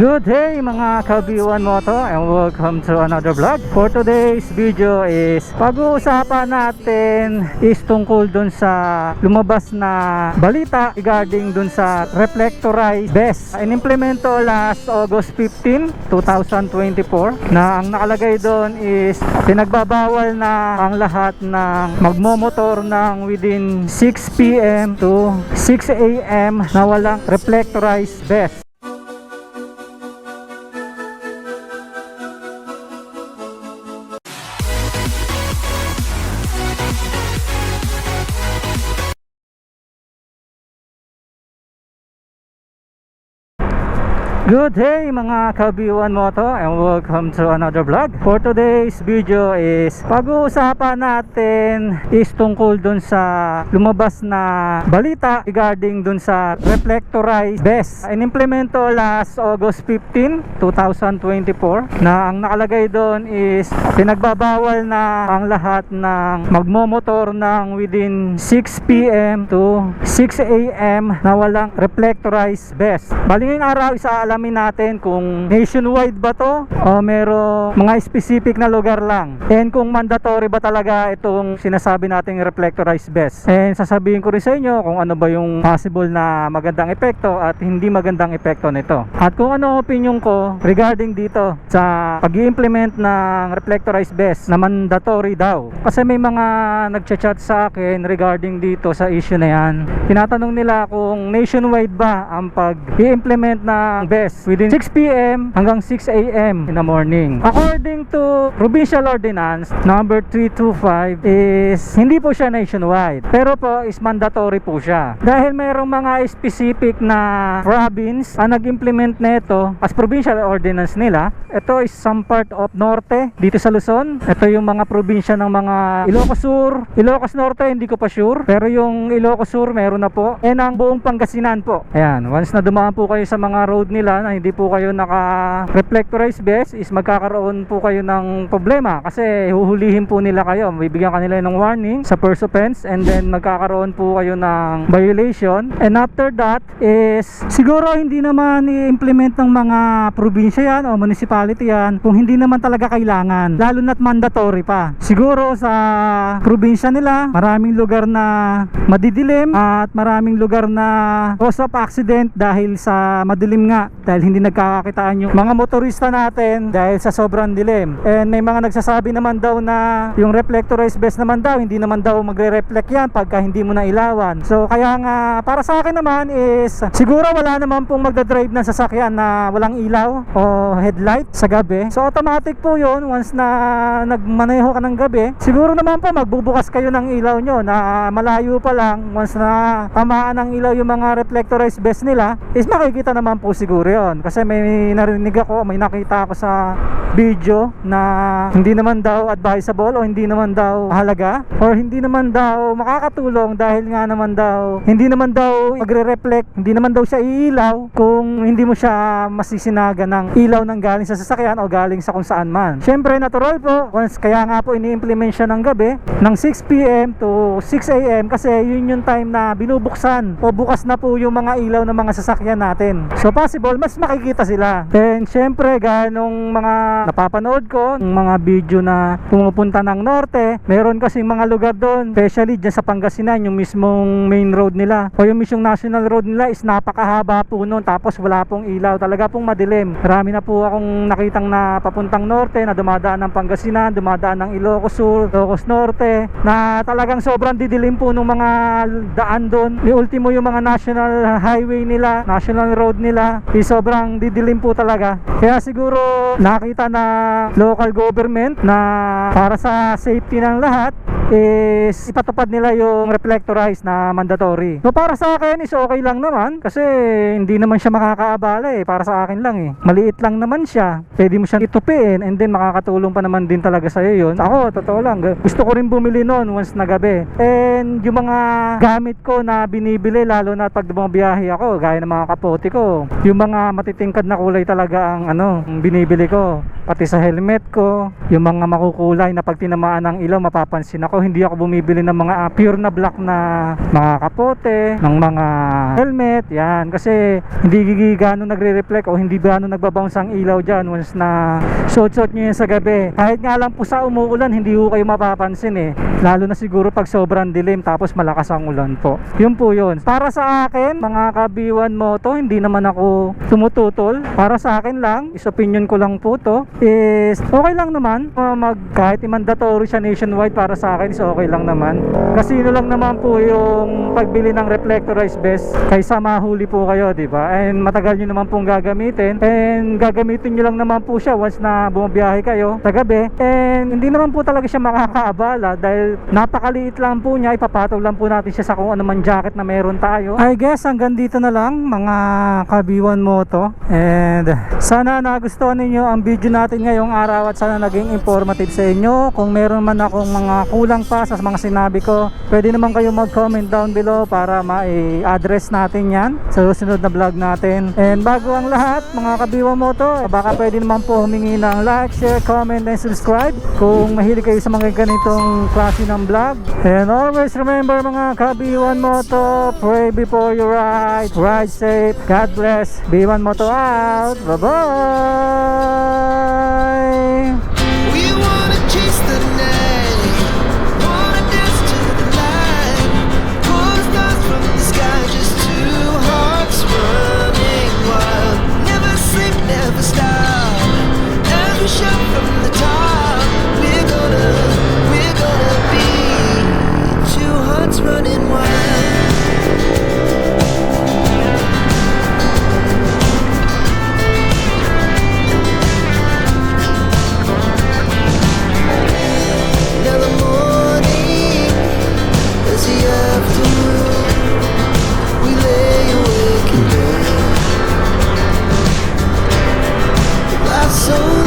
Good day mga kabiwan moto and welcome to another vlog. For today's video is pag-uusapan natin is tungkol dun sa lumabas na balita regarding dun sa reflectorized BES. Inimplemento last August 15, 2024 na ang nakalagay doon is pinagbabawal na ang lahat ng magmomotor ng within 6 p.m. to 6 a.m. na walang reflectorized BES. Good day mga kabiwan moto and welcome to another vlog. For today's video is pag-uusapan natin is tungkol dun sa lumabas na balita regarding dun sa reflectorized BES. Inimplemento last August 15, 2024 na ang nakalagay doon is pinagbabawal na ang lahat ng magmomotor ng within 6 p.m. to 6 a.m. na walang reflectorized BES. Baling araw isa alamin natin kung nationwide ba to o merong mga specific na lugar lang. And kung mandatory ba talaga itong sinasabi nating reflectorized BES. And sasabihin ko rin sa inyo kung ano ba yung possible na magandang epekto at hindi magandang epekto nito. At kung ano opinion ko regarding dito sa pag implement ng reflectorized BES na mandatory daw. Kasi may mga nagchat-chat sa akin regarding dito sa issue na yan. Tinatanong nila kung nationwide ba ang pag implement ng BES within 6 p.m. hanggang 6 a.m. in the morning. According to Provincial Ordinance number 325 is hindi po siya nationwide. Pero po is mandatory po siya. Dahil mayroong mga specific na province ang nag-implement nito as provincial ordinance nila. Ito is some part of Norte dito sa Luzon. Ito yung mga probinsya ng mga Ilocos Sur, Ilocos Norte hindi ko pa sure. Pero yung Ilocos Sur meron na po. And ang buong Pangasinan po. Ayan, once na dumaan po kayo sa mga road nila na hindi po kayo naka-reflectorized best is magkakaroon po kayo ng problema kasi huhulihin po nila kayo. Bibigyan kanila ng warning sa first offense and then magkakaroon po kayo ng violation. And after that is siguro hindi naman i-implement ng mga probinsya yan o municipality yan kung hindi naman talaga kailangan. Lalo na't mandatory pa. Siguro sa probinsya nila maraming lugar na madidilim at maraming lugar na cause of accident dahil sa madilim nga dahil hindi nagkakakitaan yung mga motorista natin dahil sa sobrang dilim. And may mga nagsasabi naman daw na yung reflectorized vest naman daw hindi naman daw magre-reflect yan pagka hindi mo na ilawan. So kaya nga para sa akin naman is siguro wala naman pong magdadrive ng sasakyan na walang ilaw o headlight sa gabi. So automatic po yun once na nagmaneho ka ng gabi. Siguro naman po magbubukas kayo ng ilaw nyo na malayo pa lang once na tamaan ng ilaw yung mga reflectorized vest nila is makikita naman po siguro yun. Kasi may narinig ako, may nakita ako sa video na hindi naman daw advisable o hindi naman daw halaga or hindi naman daw makakatulong dahil nga naman daw hindi naman daw magre-reflect, hindi naman daw siya iilaw kung hindi mo siya masisinaga ng ilaw ng galing sa sasakyan o galing sa kung saan man. Syempre natural po, once kaya nga po ini-implement siya ng gabi ng 6pm to 6am kasi yun yung time na binubuksan o bukas na po yung mga ilaw ng mga sasakyan natin. So possible, mas makikita sila. And syempre, gaya nung mga napapanood ko, ng mga video na pumupunta ng norte, meron kasing mga lugar doon, especially dyan sa Pangasinan, yung mismong main road nila o yung mismong national road nila is napakahaba po nun tapos wala pong ilaw, talaga pong madilim. Marami na po akong nakitang na papuntang norte na dumadaan ng Pangasinan, dumadaan ng Ilocos Sur, Ilocos Norte na talagang sobrang didilim po ng mga daan doon. Yung ultimo yung mga national highway nila, national road nila, is sobrang didilim po talaga. Kaya siguro nakita na local government na para sa safety ng lahat is ipatupad nila yung reflectorized na mandatory. So para sa akin is okay lang naman kasi hindi naman siya makakaabala eh. Para sa akin lang eh. Maliit lang naman siya. Pwede mo siyang itupiin and then makakatulong pa naman din talaga sa'yo yun. Ako, totoo lang. Gusto ko rin bumili noon once na gabi. And yung mga gamit ko na binibili lalo na pag bumabiyahe ako gaya ng mga kapote ko. Yung mga matitingkad na kulay talaga ang ano, binibili ko. Pati sa helmet ko, yung mga makukulay na pag tinamaan ng ilaw mapapansin ako, hindi ako bumibili ng mga ah, pure na black na mga kapote, ng mga helmet, yan. Kasi hindi gano'n nagre-reflect o hindi gano'n nagbabounce ang ilaw dyan once na suot-suot nyo yan sa gabi. Kahit nga lang po sa umuulan, hindi ko kayo mapapansin eh. Lalo na siguro pag sobrang dilim tapos malakas ang ulan po. Yun po yun. Para sa akin, mga kabiwan moto, hindi naman ako tumututol. Para sa akin lang, is opinion ko lang po to, is okay lang naman. Mag, kahit mandatory siya nationwide para sa akin is okay lang naman. Kasino lang naman po yung pagbili ng reflectorized vest kaysa mahuli po kayo, di ba? And matagal nyo naman pong gagamitin. And gagamitin nyo lang naman po siya once na bumabiyahe kayo sa gabi. And hindi naman po talaga siya makakaabala dahil napakaliit lang po niya. Ipapatog lang po natin siya sa kung ano man jacket na meron tayo. I guess hanggang dito na lang mga kabiwan moto. And sana nagustuhan ninyo ang video natin ngayong araw at sana naging informative sa inyo. Kung meron man akong mga kulang pa sa mga sinabi ko, pwede naman kayo mag-comment down below para ma-address natin yan sa susunod na vlog natin. And bago ang lahat, mga kabiwa moto, baka pwede naman po humingi ng like, share, comment, and subscribe kung mahilig kayo sa mga ganitong klase ng vlog. And always remember mga kabiwan moto, pray before you ride, ride safe, God bless, B1 Moto out, bye bye! time. so